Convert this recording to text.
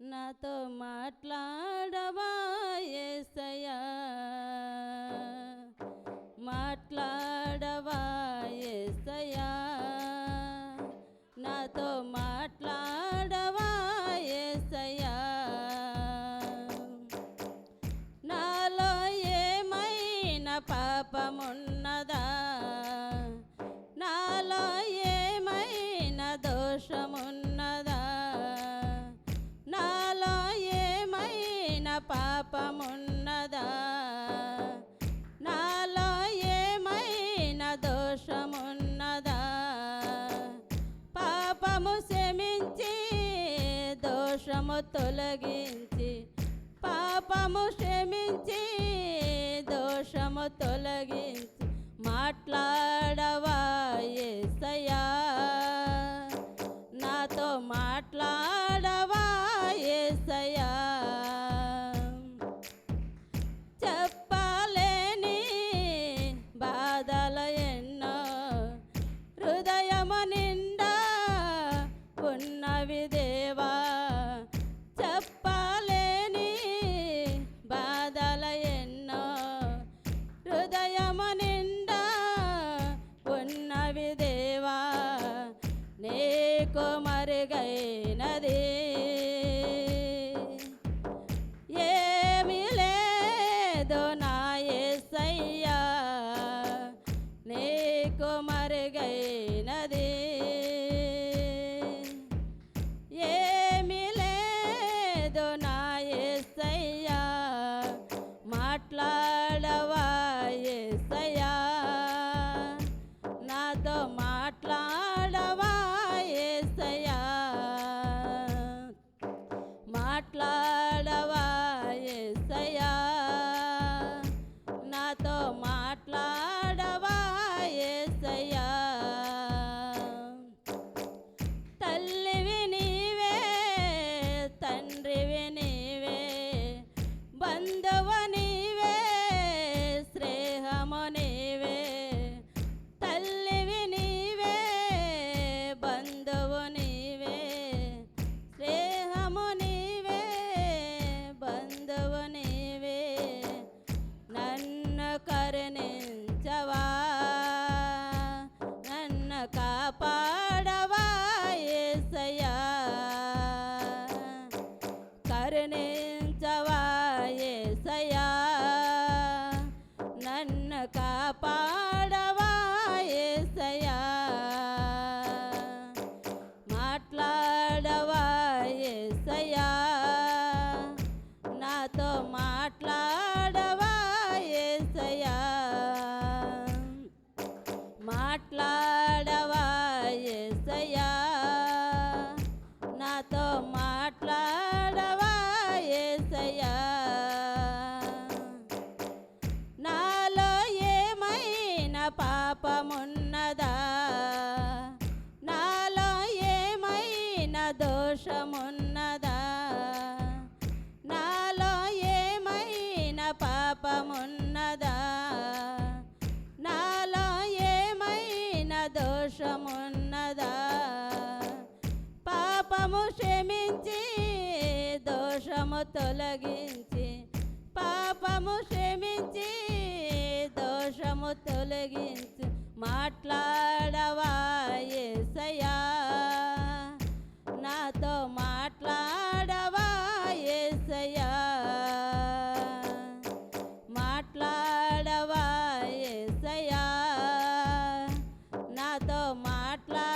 నాతో మాట్లాడవా ఏసయ్యా? మాట్లాడవా ఏసయ్యా? నాతో మా దోషమున్నదా? నాలో ఏమైనా దోషమున్నదా? పాపము క్షమించి దోషము తొలగించి పాపము క్షమించి దోషము తొలగించి మాట్లాడవా ఏసయా నాతో మాట్లా కుమరుగైనది ఏమి లేదు నా యేసయ్యా నీ కుమరుగైనది ఏమి లేదు నా యేసయ్యా మాట్లాడవ స్నేహము నీవే బంధువు నీవే నన్ను కరుణించవా నన్ను కాపాడవా ఏసయ్యా కరుణించవా ఏసయ్యా. ఏమైనా దోషమున్నదా? నాలో ఏమైనా పాపమున్నదా? నాలో ఏమైనా దోషమున్నదా? పాపము క్షమించి దోషము తొలగించి. పాపము క్షమించి దోషము తొలగించి. మాట్లాడవా ఏసయ్యా? ఏసయా మాట్లాడవా ఏసయా నాతో మాట్లా